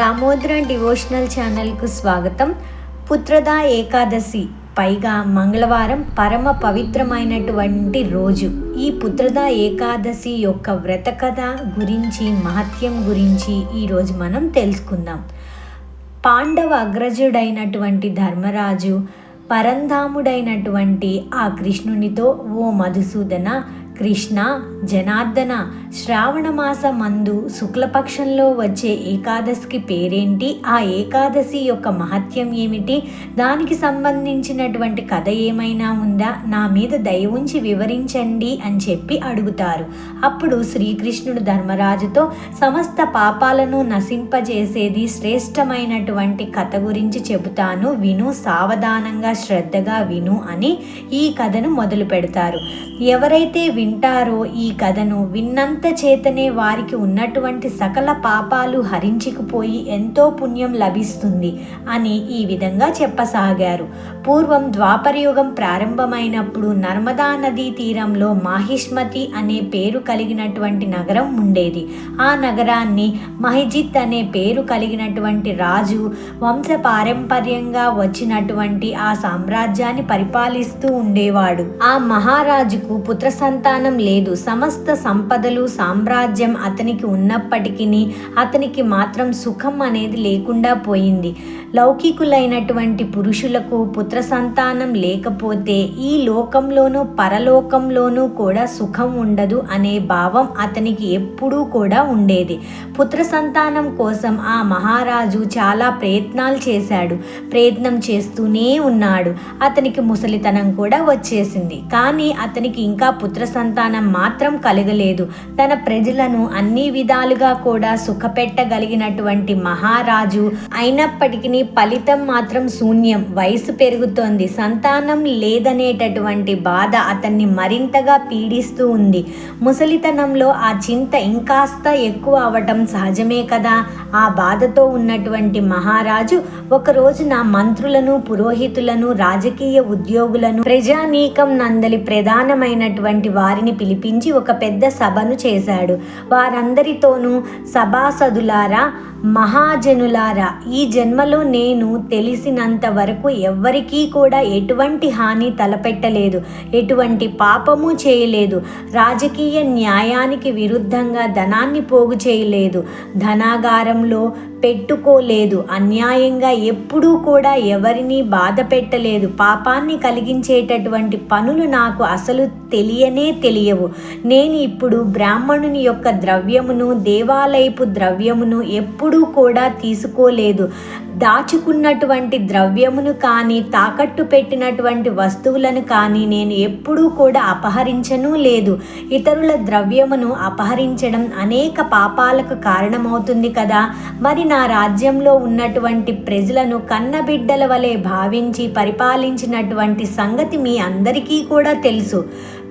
Damodara devotional ఛానల్కు స్వాగతం. పుత్రదా ఏకాదశి పైగా మంగళవారం పరమ పవిత్రమైనటువంటి రోజు. ఈ పుత్రదా ఏకాదశి యొక్క వ్రత కథ గురించి మహత్యం గురించి ఈరోజు మనం తెలుసుకుందాం. పాండవ అగ్రజుడైనటువంటి ధర్మరాజు పరంధాముడైనటువంటి ఆ కృష్ణునితో ఓ మధుసూదన కృష్ణ జనార్దన శ్రావణ మాసమందు శుక్లపక్షంలో వచ్చే ఏకాదశికి పేరేంటి? ఆ ఏకాదశి యొక్క మహత్యం ఏమిటి? దానికి సంబంధించినటువంటి కథ ఏమైనా ఉందా? నా మీద దయ ఉంచి వివరించండి అని చెప్పి అడుగుతారు. అప్పుడు శ్రీకృష్ణుడు ధర్మరాజుతో సమస్త పాపాలను నశింపజేసేది శ్రేష్టమైనటువంటి కథ గురించి చెబుతాను. విను సావధానంగా శ్రద్ధగా విను అని ఈ కథను మొదలు పెడతారు ఎవరైతే విను వింటారో ఈ కథను విన్నంత చేతనే వారికి ఉన్నటువంటి సకల పాపాలు హరించికిపోయి ఎంతో పుణ్యం లభిస్తుంది అని ఈ విధంగా చెప్పసాగారు. పూర్వం ద్వాపరయుగం ప్రారంభమైనప్పుడు నర్మదా నదీ తీరంలో మాహిష్మతి అనే పేరు కలిగినటువంటి నగరం ఉండేది. ఆ నగరాన్ని మహిజిత్ అనే పేరు కలిగినటువంటి రాజు వంశ పారంపర్యంగా వచ్చినటువంటి ఆ సామ్రాజ్యాన్ని పరిపాలిస్తూ ఉండేవాడు. ఆ మహారాజుకు పుత్ర సంతానం లేదు. సమస్త సంపదలు సామ్రాజ్యం అతనికి ఉన్నప్పటికీ అతనికి మాత్రం సుఖం అనేది లేకుండా పోయింది. లౌకికులైనటువంటి పురుషులకు పుత్ర సంతానం లేకపోతే ఈ లోకంలోనూ పరలోకంలోనూ కూడా సుఖం ఉండదు అనే భావం అతనికి ఎప్పుడూ కూడా ఉండేది. పుత్ర సంతానం కోసం ఆ మహారాజు చాలా ప్రయత్నాలు చేశాడు. ప్రయత్నం చేస్తూనే ఉన్నాడు. అతనికి ముసలితనం కూడా వచ్చేసింది. కానీ అతనికి ఇంకా పుత్ర సంతానం మాత్రం కలగలేదు. తన ప్రజలను అన్ని విధాలుగా కూడా సుఖపెట్టగలిగినటువంటి మహారాజు అయినప్పటికీ ఫలితం మాత్రం శూన్యం. వయసు పెరుగుతోంది. సంతానం లేదనేటటువంటి బాధ అతన్ని మరింతగా పీడిస్తూ ఉంది. ముసలితనంలో ఆ చింత ఇంకాస్త ఎక్కువ అవటం సహజమే కదా? ఆ బాధతో ఉన్నటువంటి మహారాజు ఒక రోజున మంత్రులను పురోహితులను రాజకీయ ఉద్యోగులను ప్రజానీకం నందలి ప్రధానమైనటువంటి వారిని పిలిపించి ఒక పెద్ద సభను చేశాడు. వారందరితోనూ సభాసదులారా మహాజనులారా ఈ జన్మలో నేను తెలిసినంత వరకు ఎవ్వరికీ కూడా ఎటువంటి హాని తలపెట్టలేదు ఎటువంటి పాపము చేయలేదు రాజకీయ న్యాయానికి విరుద్ధంగా ధనాన్ని పోగు చేయలేదు ధనాగారం জমলো పెట్టుకోలేదు. అన్యాయంగా ఎప్పుడూ కూడా ఎవరిని బాధ పెట్టలేదు. పాపాన్ని కలిగించేటటువంటి పనులు నాకు అసలు తెలియనే తెలియవు. నేను ఇప్పుడు బ్రాహ్మణుని యొక్క ద్రవ్యమును దేవాలయపు ద్రవ్యమును ఎప్పుడూ కూడా తీసుకోలేదు. దాచుకున్నటువంటి ద్రవ్యమును కానీ తాకట్టు పెట్టినటువంటి వస్తువులను కానీ నేను ఎప్పుడూ కూడా అపహరించను లేదు. ఇతరుల ద్రవ్యమును అపహరించడం అనేక పాపాలకు కారణమవుతుంది కదా. మరి నా రాజ్యంలో ఉన్నటువంటి ప్రజలను కన్నబిడ్డల వలె భావించి పరిపాలించినటువంటి సంగతి మీ అందరికీ కూడా తెలుసు.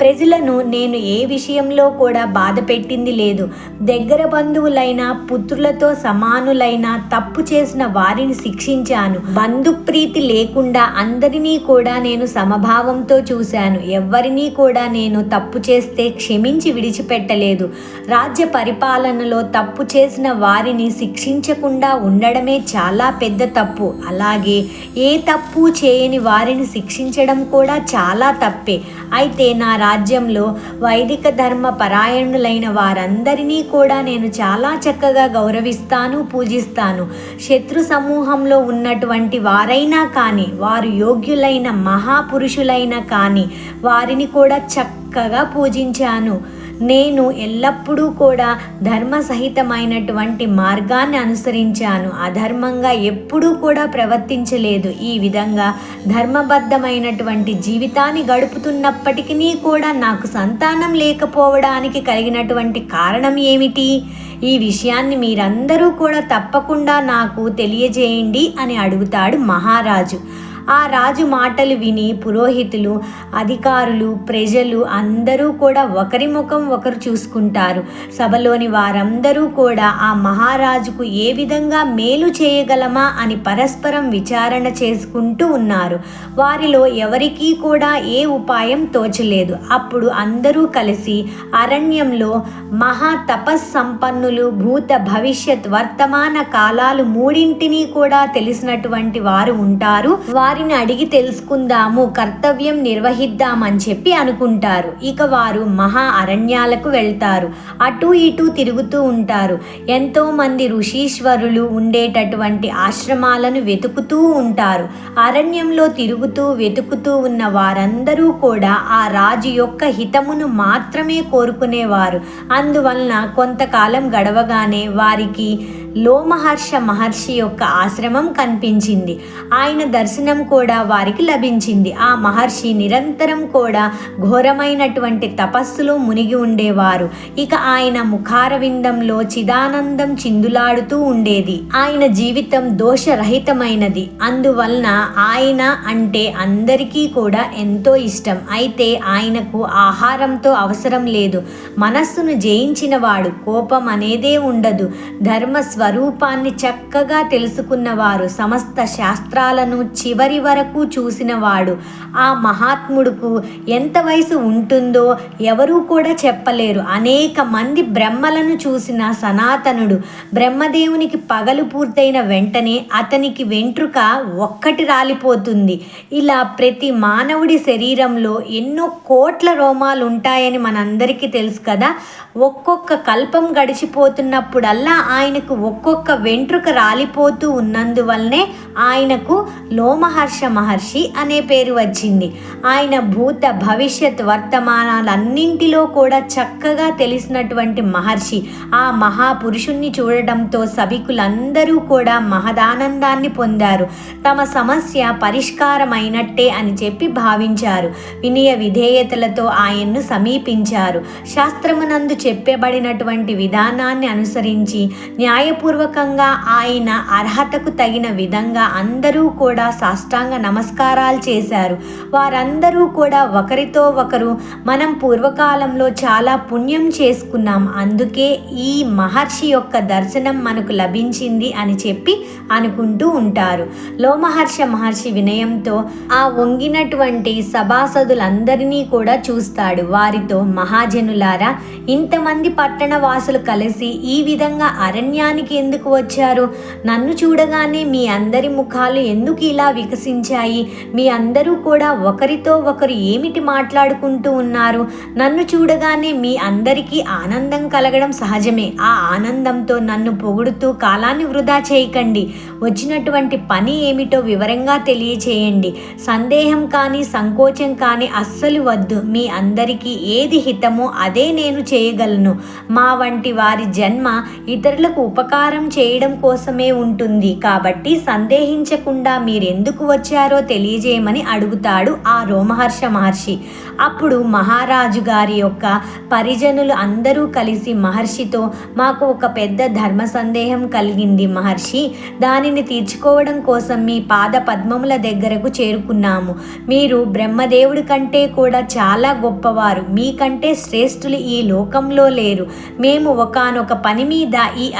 ప్రజలను నేను ఏ విషయంలో కూడా బాధ పెట్టింది లేదు. దగ్గర బంధువులైన పుత్రులతో సమానులైన తప్పు చేసిన వారిని శిక్షించాను. బంధుప్రీతి లేకుండా అందరినీ కూడా నేను సమభావంతో చూశాను. ఎవ్వరినీ కూడా నేను తప్పు చేస్తే క్షమించి విడిచిపెట్టలేదు. రాజ్య పరిపాలనలో తప్పు చేసిన వారిని శిక్షించకుండా ఉండడమే చాలా పెద్ద తప్పు. అలాగే ఏ తప్పు చేయని వారిని శిక్షించడం కూడా చాలా తప్పే. అయితే నా రాజ్యంలో వైదిక ధర్మ పరాయణులైన వారందరినీ కూడా నేను చాలా చక్కగా గౌరవిస్తాను పూజిస్తాను. శత్రు సమూహంలో ఉన్నటువంటి వారైనా కానీ వారు యోగ్యులైన మహాపురుషులైన కానీ వారిని కూడా చక్కగా పూజించాను. నేను ఎల్లప్పుడూ కూడా ధర్మ సహితమైనటువంటి మార్గాన్ని అనుసరించాను. అధర్మంగా ఎప్పుడూ కూడా ప్రవర్తించలేదు. ఈ విధంగా ధర్మబద్ధమైనటువంటి జీవితాన్ని గడుపుతున్నప్పటికీ కూడా నాకు సంతానం లేకపోవడానికి కలిగినటువంటి కారణం ఏమిటి? ఈ విషయాన్ని మీరందరూ కూడా తప్పకుండా నాకు తెలియజేయండి అని అడుగుతాడు మహారాజు. ఆ రాజు మాటలు విని పురోహితులు అధికారులు ప్రజలు అందరూ కూడా ఒకరి ముఖం ఒకరు చూసుకుంటారు. సభలోని వారందరూ కూడా ఆ మహారాజుకు ఏ విధంగా మేలు చేయగలమా అని పరస్పరం విచారణ చేసుకుంటూ ఉన్నారు. వారిలో ఎవరికీ కూడా ఏ ఉపాయం తోచలేదు. అప్పుడు అందరూ కలిసి అరణ్యంలో మహా తపస్సంపన్నులు భూత భవిష్యత్ వర్తమాన కాలాలు మూడింటిని కూడా తెలిసినటువంటి వారు ఉంటారు. వారిని అడిగి తెలుసుకుందాము కర్తవ్యం నిర్వహిద్దామని చెప్పి అనుకుంటారు. ఇక వారు మహా అరణ్యాలకు వెళ్తారు. అటు ఇటు తిరుగుతూ ఉంటారు. ఎంతోమంది ఋషీశ్వరులు ఉండేటటువంటి ఆశ్రమాలను వెతుకుతూ ఉంటారు. అరణ్యంలో తిరుగుతూ వెతుకుతూ ఉన్న వారందరూ కూడా ఆ రాజు యొక్క హితమును మాత్రమే కోరుకునేవారు. అందువలన కొంతకాలం గడవగానే వారికి లోమహర్ష మహర్షి యొక్క ఆశ్రమం కనిపించింది. ఆయన దర్శనం కూడా వారికి లభించింది. ఆ మహర్షి నిరంతరం కూడా ఘోరమైనటువంటి తపస్సులో మునిగి ఉండేవారు. ఇక ఆయన ముఖారవిందంలో చిదానందం చిందులాడుతూ ఉండేది. ఆయన జీవితం దోషరహితమైనది. అందువలన ఆయన అంటే అందరికీ కూడా ఎంతో ఇష్టం. అయితే ఆయనకు ఆహారంతో అవసరం లేదు. మనస్సును జయించినవాడు కోపం అనేదే ఉండదు. ధర్మ స్వరూపాన్ని చక్కగా తెలుసుకున్నవారు సమస్త శాస్త్రాలను చివరి వరకు చూసినవాడు ఆ మహాత్ముడుకు ఎంత వయసు ఉంటుందో ఎవరూ కూడా చెప్పలేరు. అనేక మంది బ్రహ్మలను చూసిన సనాతనుడు బ్రహ్మదేవునికి పగలు పూర్తయిన వెంటనే అతనికి వెంట్రుక ఒక్కటి రాలిపోతుంది. ఇలా ప్రతి మానవుడి శరీరంలో ఎన్నో కోట్ల రోమాలు ఉంటాయని మనందరికీ తెలుసు కదా. ఒక్కొక్క కల్పం గడిచిపోతున్నప్పుడల్లా ఆయనకు ఒక్కొక్క వెంట్రుక రాలిపోతూ ఉన్నందువల్లనే ఆయనకు లోమహర్ష మహర్షి అనే పేరు వచ్చింది. ఆయన భూత భవిష్యత్ వర్తమానాలన్నింటిలో కూడా చక్కగా తెలిసినటువంటి మహర్షి. ఆ మహాపురుషుణ్ణి చూడడంతో సభికులందరూ కూడా మహదానందాన్ని పొందారు. తమ సమస్య పరిష్కారమైనట్టే అని చెప్పి భావించారు. వినయ విధేయతలతో ఆయన్ను సమీపించారు. శాస్త్రమునందు చెప్పబడినటువంటి విధానాన్ని అనుసరించి న్యాయ న్యాయపూర్వకంగా ఆయన అర్హతకు తగిన విధంగా అందరూ కూడా సాష్టాంగ నమస్కారాలు చేశారు. వారందరూ కూడా ఒకరితో ఒకరు మనం పూర్వకాలంలో చాలా పుణ్యం చేసుకున్నాం. అందుకే ఈ మహర్షి యొక్క దర్శనం మనకు లభించింది అని చెప్పి అనుకుంటూ ఉంటారు. లోమహర్ష మహర్షి వినయంతో ఆ వంగినటువంటి సభాసదులందరినీ కూడా చూస్తాడు. వారితో మహాజనులారా ఇంతమంది పట్టణ వాసులు కలిసి ఈ విధంగా అరణ్యానికి ఎందుకు వచ్చారు? నన్ను చూడగానే మీ అందరి ముఖాలు ఎందుకు ఇలా వికసించాయి? మీ అందరూ కూడా ఒకరితో ఒకరు ఏమిటి మాట్లాడుకుంటూ ఉన్నారు? నన్ను చూడగానే మీ అందరికీ ఆనందం కలగడం సహజమే. ఆ ఆనందంతో నన్ను పొగుడుతూ కాలాన్ని వృధా చేయకండి. వచ్చినటువంటి పని ఏమిటో వివరంగా తెలియచేయండి. సందేహం కానీ సంకోచం కానీ అస్సలు వద్దు. మీ అందరికీ ఏది హితమో అదే నేను చేయగలను. మా వంటి వారి జన్మ ఇతరులకు ఉపకారం చేయడం కోసమే ఉంటుంది. కాబట్టి సందేహించకుండా మీరెందుకు వచ్చారో తెలియజేయమని అడుగుతాడు ఆ రోమహర్ష మహర్షి. అప్పుడు మహారాజు గారి యొక్క పరిజనులు అందరూ కలిసి మహర్షితో మాకు ఒక పెద్ద ధర్మ సందేహం కలిగింది మహర్షి. దానిని తీర్చుకోవడం కోసం మీ పాద పద్మముల దగ్గరకు చేరుకున్నాము. మీరు బ్రహ్మదేవుడి కంటే కూడా చాలా గొప్పవారు. మీకంటే శ్రేష్ఠులు ఈ లోకంలో లేరు. మేము ఒకానొక పని మీద ఈ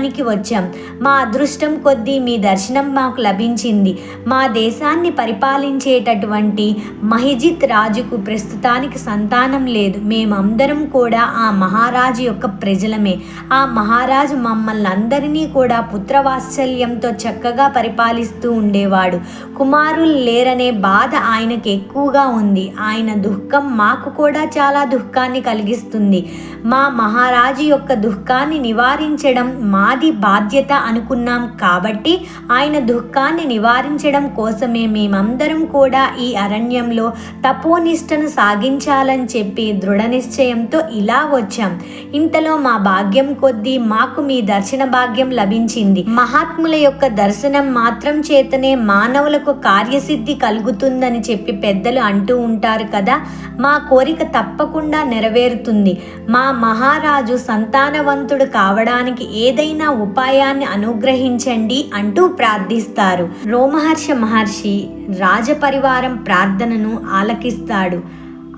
అరణ్యానికి వచ్చాం. మా అదృష్టం కొద్దీ మీ దర్శనం మాకు లభించింది. మా దేశాన్ని పరిపాలించేటటువంటి మహిజిత్ రాజుకు ప్రస్తుతానికి సంతానం లేదు. మేమందరం కూడా ఆ మహారాజు యొక్క ప్రజలమే. ఆ మహారాజు మమ్మల్ని అందరినీ కూడా పుత్రవాత్సల్యంతో చక్కగా పరిపాలిస్తూ ఉండేవాడు. కుమారులు లేరనే బాధ ఆయనకు ఎక్కువగా ఉంది. ఆయన దుఃఖం మాకు కూడా చాలా దుఃఖాన్ని కలిగిస్తుంది. మా మహారాజు యొక్క దుఃఖాన్ని నివారించడం మా మాది బాధ్యత అనుకున్నాం కాబట్టి ఆయన దుఃఖాన్ని నివారించడం కోసమే మేమందరం కూడా ఈ అరణ్యంలో తపోనిష్టను సాగించాలని చెప్పి దృఢ నిశ్చయంతో ఇలా వచ్చాం. ఇంతలో మా భాగ్యం కొద్దీ మాకు మీ దర్శన భాగ్యం లభించింది. మహాత్ముల యొక్క దర్శనం మాత్రం చేతనే మానవులకు కార్యసిద్ధి కలుగుతుందని చెప్పి పెద్దలు అంటూ ఉంటారు కదా మా కోరిక తప్పకుండా నెరవేరుతుంది. మా మహారాజు సంతానవంతుడు కావడానికి ఏదైనా ఏదైనా ఉపాయాన్ని అనుగ్రహించండి అంటూ ప్రార్థిస్తారు. రోమహర్ష మహర్షి రాజపరివారం ప్రార్థనను ఆలకిస్తాడు.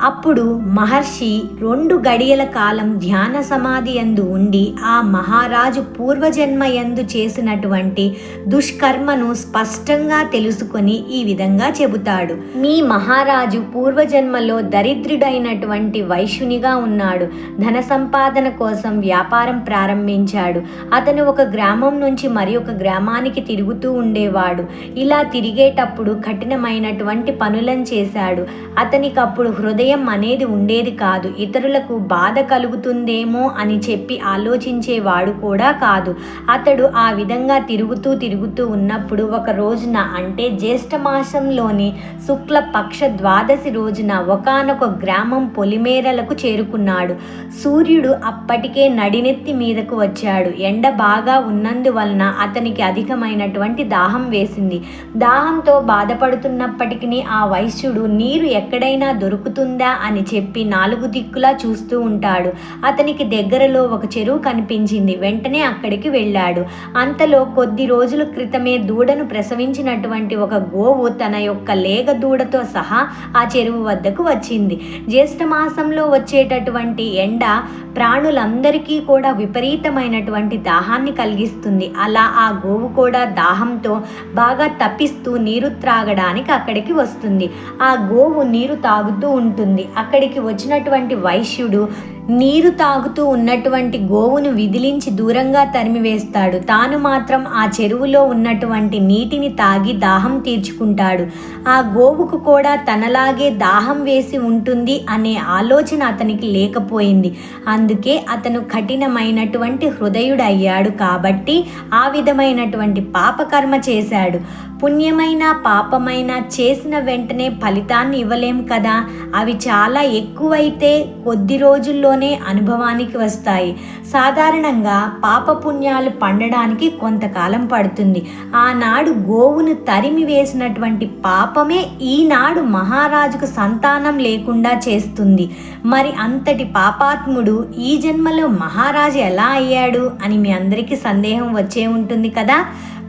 అప్పుడు మహర్షి రెండు గడియల కాలం ధ్యాన సమాధి యందు ఉండి ఆ మహారాజు పూర్వజన్మ యందు చేసినటువంటి దుష్కర్మను స్పష్టంగా తెలుసుకొని ఈ విధంగా చెబుతాడు. మీ మహారాజు పూర్వజన్మలో దరిద్రుడైనటువంటి వైశ్యునిగా ఉన్నాడు. ధన సంపాదన కోసం వ్యాపారం ప్రారంభించాడు. అతను ఒక గ్రామం నుంచి మరి ఒక గ్రామానికి తిరుగుతూ ఉండేవాడు. ఇలా తిరిగేటప్పుడు కఠినమైనటువంటి పనులను చేశాడు. అతనికి అప్పుడు హృదయ అనేది ఉండేది కాదు. ఇతరులకు బాధ కలుగుతుందేమో అని చెప్పి ఆలోచించేవాడు కూడా కాదు. అతడు ఆ విధంగా తిరుగుతూ తిరుగుతూ ఉన్నప్పుడు ఒక రోజున అంటే జ్యేష్ఠ మాసంలోని శుక్ల పక్ష ద్వాదశి రోజున ఒకానొక గ్రామం పొలిమేరలకు చేరుకున్నాడు. సూర్యుడు అప్పటికే నడినెత్తి మీదకు వచ్చాడు. ఎండ బాగా ఉన్నందువలన అతనికి అధికమైనటువంటి దాహం వేసింది. దాహంతో బాధపడుతున్నప్పటికీ ఆ వైశ్యుడు నీరు ఎక్కడైనా దొరుకుతుంది? అని చెప్పి నాలుగు దిక్కులా చూస్తూ ఉంటాడు. అతనికి దగ్గరలో ఒక చెరువు కనిపించింది. వెంటనే అక్కడికి వెళ్ళాడు. అంతలో కొద్ది రోజుల క్రితమే దూడను ప్రసవించినటువంటి ఒక గోవు తన యొక్క లేగ దూడతో సహా ఆ చెరువు వద్దకు వచ్చింది. జ్యేష్ఠ మాసంలో వచ్చేటటువంటి ఎండ ప్రాణులందరికీ కూడా విపరీతమైనటువంటి దాహాన్ని కలిగిస్తుంది. అలా ఆ గోవు కూడా దాహంతో బాగా తప్పిస్తూ నీరు త్రాగడానికి అక్కడికి వస్తుంది. ఆ గోవు నీరు తాగుతూ ఉంటుంది అక్కడికి వచ్చినటువంటి వైశ్యుడు నీరు తాగుతూ ఉన్నటువంటి గోవును విదిలించి దూరంగా తరిమివేస్తాడు. తాను మాత్రం ఆ చెరువులో ఉన్నటువంటి నీటిని తాగి దాహం తీర్చుకుంటాడు. ఆ గోవుకు కూడా తనలాగే దాహం వేసి ఉంటుంది అనే ఆలోచన అతనికి లేకపోయింది. అందుకే అతను కఠినమైనటువంటి హృదయుడయ్యాడు కాబట్టి ఆ విధమైనటువంటి పాపకర్మ చేశాడు. పుణ్యమైన పాపమైన చేసిన వెంటనే ఫలితాన్ని ఇవ్వలేం కదా? అవి చాలా ఎక్కువైతే కొద్ది రోజుల్లో రోజుల్లోనే అనుభవానికి వస్తాయి. సాధారణంగా పాపపుణ్యాలు పండడానికి కొంతకాలం పడుతుంది. ఆనాడు గోవును తరిమి వేసినటువంటి పాపమే ఈనాడు మహారాజుకు సంతానం లేకుండా చేస్తుంది. మరి అంతటి పాపాత్ముడు ఈ జన్మలో మహారాజు ఎలా అయ్యాడు అని మీ అందరికీ సందేహం వచ్చే ఉంటుంది కదా?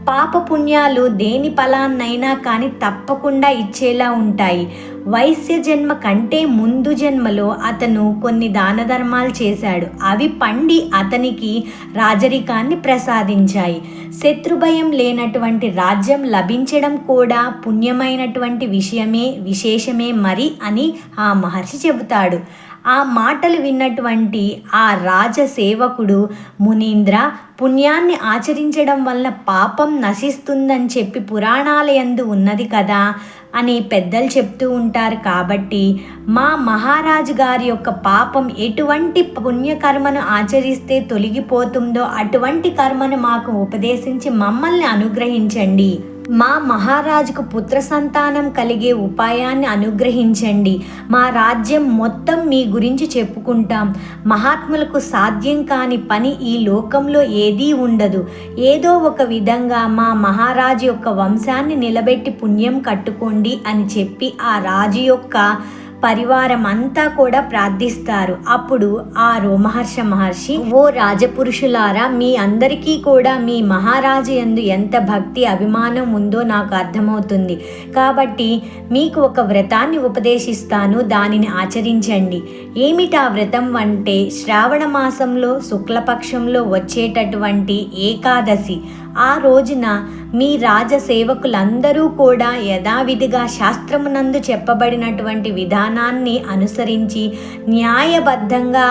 పాపపుణ్యాలు దేని ఫలాన్నైనా కానీ తప్పకుండా ఇచ్చేలా ఉంటాయి. వైశ్య జన్మ కంటే ముందు జన్మలో అతను కొన్ని దాన ధర్మాలు చేశాడు. అవి పండి అతనికి రాజరికాన్ని ప్రసాదించాయి. శత్రుభయం లేనటువంటి రాజ్యం లభించడం కూడా పుణ్యమైనటువంటి విషయమే విశేషమే మరి అని ఆ మహర్షి చెబుతాడు. ఆ మాటలు విన్నటువంటి ఆ రాజ సేవకుడు మునీంద్ర పుణ్యాన్ని ఆచరించడం వల్ల పాపం నశిస్తుందని చెప్పి పురాణాలయందు ఉన్నది కదా అని పెద్దలు చెప్తూ ఉంటారు కాబట్టి మా మహారాజు గారి యొక్క పాపం ఎటువంటి పుణ్యకర్మను ఆచరిస్తే తొలగిపోతుందో అటువంటి కర్మను మాకు ఉపదేశించి మమ్మల్ని అనుగ్రహించండి. మా మహారాజుకు పుత్ర సంతానం కలిగే ఉపాయాన్ని అనుగ్రహించండి. మా రాజ్యం మొత్తం మీ గురించి చెప్పుకుంటాం. మహాత్ములకు సాధ్యం కాని పని ఈ లోకంలో ఏదీ ఉండదు. ఏదో ఒక విధంగా మా మహారాజు యొక్క వంశాన్ని నిలబెట్టి పుణ్యం కట్టుకోండి అని చెప్పి ఆ రాజు యొక్క పరివారం అంతా కూడా ప్రార్థిస్తారు. అప్పుడు ఆ రోమహర్ష మహర్షి ఓ రాజపురుషులారా మీ అందరికీ కూడా మీ మహారాజు యందు ఎంత భక్తి అభిమానం ఉందో నాకు అర్థమవుతుంది. కాబట్టి మీకు ఒక వ్రతాన్ని ఉపదేశిస్తాను దానిని ఆచరించండి. ఏమిటా వ్రతం అంటే శ్రావణ మాసంలో శుక్లపక్షంలో వచ్చేటటువంటి ఏకాదశి. ఆ రోజున మీ రాజసేవకులందరూ కూడా యథావిధిగా శాస్త్రమునందు చెప్పబడినటువంటి విధానాన్ని అనుసరించి న్యాయబద్ధంగా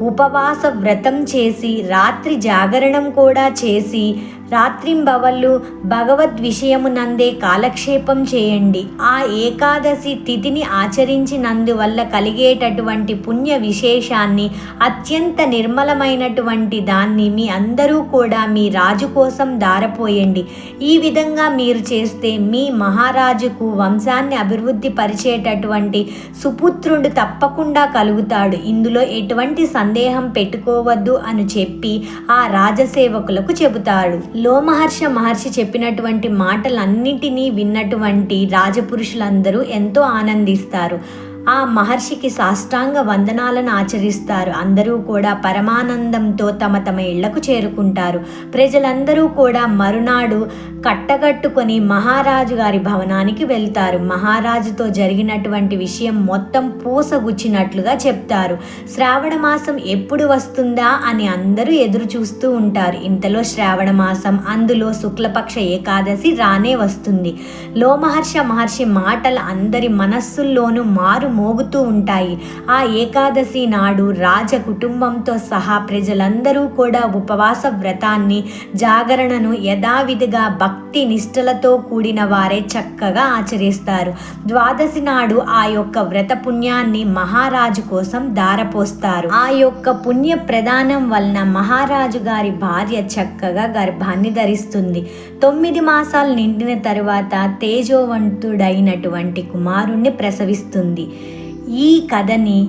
ఉపవాస వ్రతం చేసి రాత్రి జాగరణం కూడా చేసి రాత్రింబవళ్ళు భగవద్ విషయమునందే కాలక్షేపం చేయండి. ఆ ఏకాదశి తిథిని ఆచరించినందువల్ల కలిగేటటువంటి పుణ్య విశేషాన్ని అత్యంత నిర్మలమైనటువంటి దాన్ని మీ అందరూ కూడా మీ రాజు కోసం దారపోయండి. ఈ విధంగా మీరు చేస్తే మీ మహారాజుకు వంశాన్ని అభివృద్ధి పరిచేటటువంటి సుపుత్రుడు తప్పకుండా కలుగుతాడు. ఇందులో ఎటువంటి సందేహం పెట్టుకోవద్దు అని చెప్పి ఆ రాజసేవకులకు చెబుతాడు. లోమహర్ష మహర్షి చెప్పినటువంటి మాటలన్నిటినీ విన్నటువంటి రాజపురుషులందరూ ఎంతో ఆనందిస్తారు. ఆ మహర్షికి సాష్టాంగ వందనాలను ఆచరిస్తారు. అందరూ కూడా పరమానందంతో తమ తమ ఇళ్ళకు చేరుకుంటారు. ప్రజలందరూ కూడా మరునాడు కట్టగట్టుకొని మహారాజు గారి భవనానికి వెళ్తారు. మహారాజుతో జరిగినటువంటి విషయం మొత్తం పూసగుచ్చినట్లుగా చెప్తారు. శ్రావణ మాసం ఎప్పుడు వస్తుందా అని అందరూ ఎదురు చూస్తూ ఉంటారు. ఇంతలో శ్రావణ మాసం అందులో శుక్లపక్ష ఏకాదశి రానే వస్తుంది. లోమహర్ష మహర్షి మాటలు అందరి మనస్సుల్లోనూ మారు మోగుతూ ఉంటాయి. ఆ ఏకాదశి నాడు రాజ కుటుంబంతో సహా ప్రజలందరూ కూడా ఉపవాస వ్రతాన్ని జాగరణను యథావిధిగా భక్తి నిష్ఠలతో కూడిన వారే చక్కగా ఆచరిస్తారు. ద్వాదశి నాడు ఆ యొక్క వ్రత పుణ్యాన్ని మహారాజు కోసం దారపోస్తారు ఆ యొక్క పుణ్య ప్రదానం వలన మహారాజు గారి భార్య చక్కగా గర్భాన్ని ధరిస్తుంది. తొమ్మిది మాసాలు నిండిన తరువాత తేజోవంతుడైనటువంటి కుమారుణ్ణి ప్రసవిస్తుంది. ఈ కథని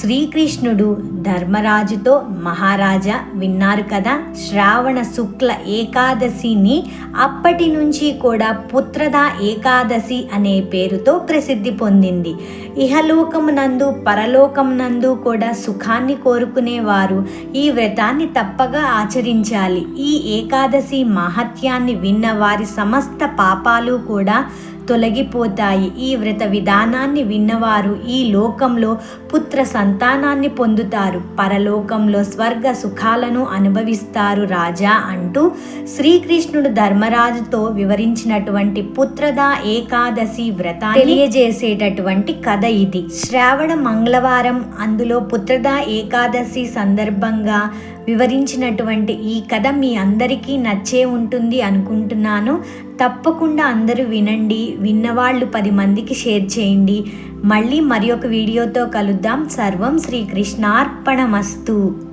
శ్రీకృష్ణుడు ధర్మరాజుతో మహారాజా విన్నారు కదా. శ్రావణ శుక్ల ఏకాదశిని అప్పటి నుంచి కూడా పుత్రద ఏకాదశి అనే పేరుతో ప్రసిద్ధి పొందింది. ఇహలోకమునందు పరలోకమునందు కూడా సుఖాన్ని కోరుకునేవారు. ఈ వ్రతాన్ని తప్పగా ఆచరించాలి. ఈ ఏకాదశి మహత్యాన్ని విన్న వారి సమస్త పాపాలు కూడా తొలగిపోతాయి. ఈ వ్రత విధానాన్ని విన్నవారు ఈ లోకంలో పుత్ర సంతానాన్ని పొందుతారు. పరలోకంలో స్వర్గ సుఖాలను అనుభవిస్తారు రాజా అంటూ శ్రీకృష్ణుడు ధర్మరాజుతో వివరించినటువంటి పుత్రదా ఏకాదశి వ్రత తెలియజేసేటటువంటి కథ ఇది. శ్రావణ మంగళవారం అందులో పుత్రదా ఏకాదశి సందర్భంగా వివరించినటువంటి ఈ కథ మీ అందరికీ నచ్చే ఉంటుంది అనుకుంటున్నాను. తప్పకుండా అందరూ వినండి. విన్నవాళ్ళు పది మందికి షేర్ చేయండి. మళ్ళీ మరి ఒక వీడియోతో కలుద్దాం. సర్వం శ్రీకృష్ణార్పణమస్తు